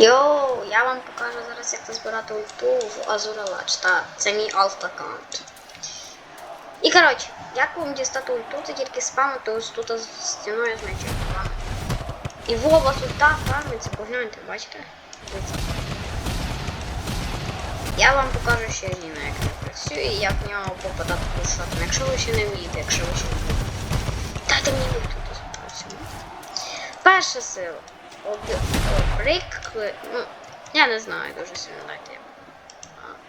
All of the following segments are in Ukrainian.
Йоу, я вам покажу зараз, як збирати ульту в Azura Latch. Та, це мій alt аккаунт. І коротше, як вам дістати ульту, це тільки спамити ось тут з стіною значить. І Вова ульта фармиться, погляньте, бачите? Я вам покажу ще один, як він працює і як в нього попадати куршотом. Якщо ви ще не вмієте, якщо ви ще не вмієте. Дайте мені ульту працює. Перша сила. Обрик. Ну, я не знаю дуже сильно дайте.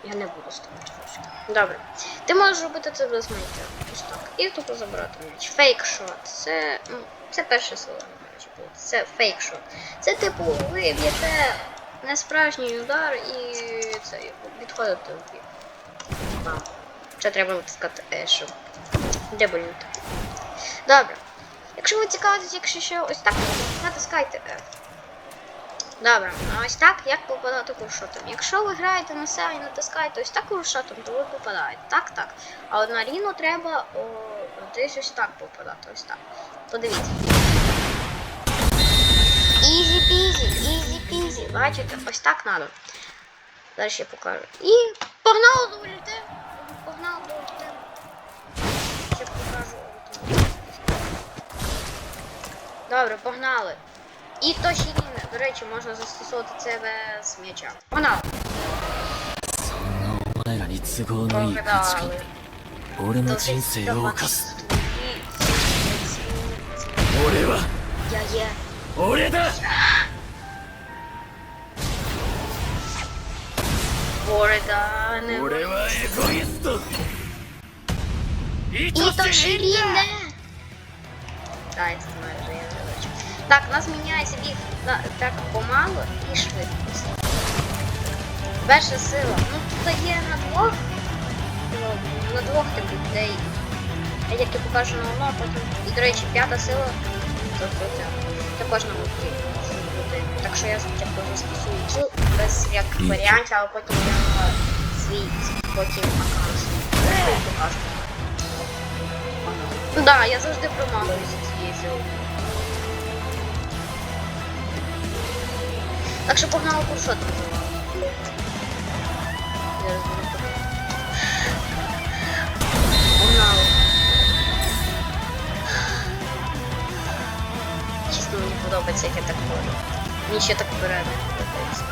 я. Не буду ставити ручки. Добре. Ти можеш робити це без миття. Ось так. І тупо забирати м'яч. Фейкшот. Це. Ну, це сила, до речі, буде. Це фейкшот. Це типу, ви б'єте несправжній удар і це відходите в бік. Це треба натискати E, щоб деболюти. Добре. Якщо ви цікавитесь, якщо ще ось так, натискайте F. Добре, ось так, як попадати куршотом. Якщо ви граєте на себе і натискаєте ось так куршотом, то ви попадаєте. Так, так. А от на ріну треба о, десь ось так попадати. Ось так. Подивіться. Ізі пізі, ізі пізі. Бачите, ось так треба. Далі я покажу. І погнали до ульти. Погнали до ульти. Ще покажу. Добре, погнали. І то ще рівне. До речі, можна застосовувати це без м'яча. Погнали. お前らに都合のいい価値観で俺の人生を犯す俺は Я є. 俺だ Борода не 俺はエゴイスト意 І 図 то せ ще へん рівне. Так, це. Так, у нас міняється біг на- так помало і швидкість. Перша сила. Ну тут є на двох. ну, На двох типу людей. Я тільки покажу на одного, потім. І, до речі, п'ята сила. То тут також на мульті. Так що я спочатку застосую цю без Ні. варіантів, а потім я свій потім аккаунт покажу. Ну да, я завжди промахуюся цією силою. Так що погнали куршот називали. Я розумію. Погнали. Чесно, мені подобається, як я так ходжу. Мені ще так вперед не подобається.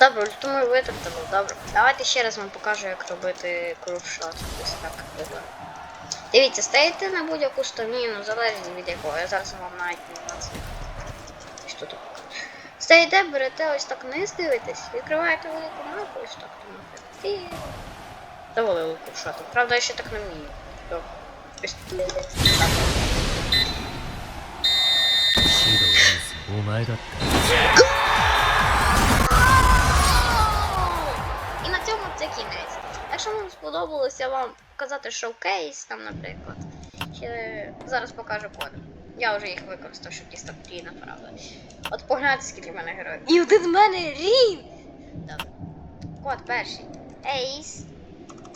Добре, ульту ми витратили, добре. Давайте ще раз вам покажу, як робити крупшот. Ось так виглядає. Дивіться, стаєте на будь-яку стаміну, залежить від якого. Я зараз вам навіть не знаю. Що тут покажу. Стаєте, берете ось так вниз, дивитесь, відкриваєте велику мапу, ось так там, наприклад. І завалили крупшотом. Правда, я ще так не вмію. Добре. Ось так. シドウンスお前だった Це кінець. Якщо вам сподобалося вам показати шоукейс, там, наприклад, ще зараз покажу коди. Я вже їх використав, щоб дістати Ріна, правда. От погляньте, скільки в мене героїв. І один в мене Рін! Добре. Код перший. Ейс.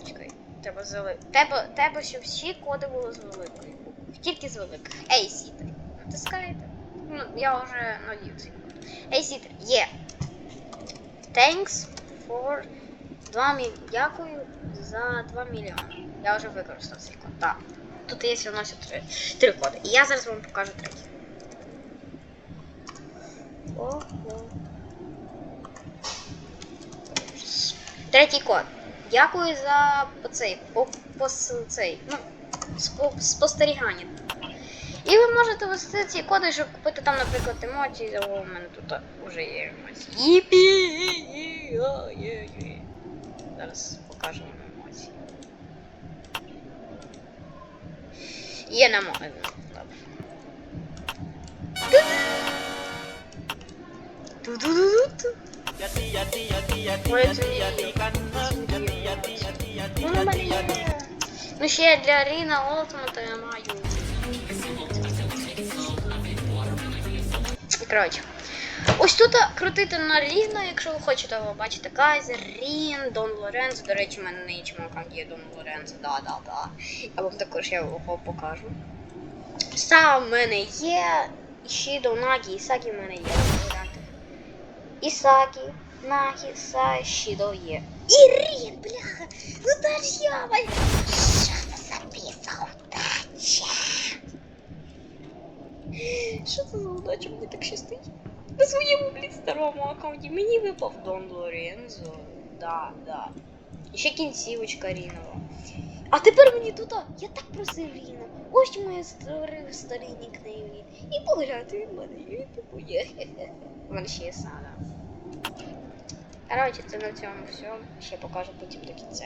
Чекай, треба з великою. Тебе, тебе, щоб всі коди були з великої. Тільки з великих. Ейсітер. Натискаєте. Ну, я вже надію цей код. Ейсітер. Є. Thanks for 2 міль... Дякую за 2 мільйони. Я вже використав цей код. Так. Тут є воно ще три, три коди. І я зараз вам покажу третій. Третій код. Дякую за цей по, по, цей, ну, спо, спостерігання. І ви можете ввести ці коди, щоб купити там, наприклад, емоції. У мене тут вже є емоції. Єпі! О, є, є. Зараз покажу вам емоції. Є на мо... Добре. Ту-ду-ду-ду-ду. Ой, це є. Ну, на мене є. Ну ще для Ріна Олтмата я маю. Коротше. Ось тут крутити на різно, якщо ви хочете його бачити. Кайзер, Рін, Дон Лоренцо. До речі, в мене на іншому аккаунті є Дон Лоренцо. Да, да, да. Я вам також його покажу. Сам в мене є. Шідо, Нагі, Ісакі в мене є. Ісакі, Нагі, Са, Шідо є. І Рін, бляха! Ну та ж я! Що це записав? Удача! Що це за удача мені так щастить? На своєму, блін, старому аккаунті мені випав Дон Лорензо. Да, да. І ще кінцівочка Рінова. А тепер мені тут, я так просив Ріна. Ось моє старі, старі нікнеймі. І погляньте, в мене типу є. У мене ще є сада. Коротше, це на цьому все. Ще покажу потім до кінця.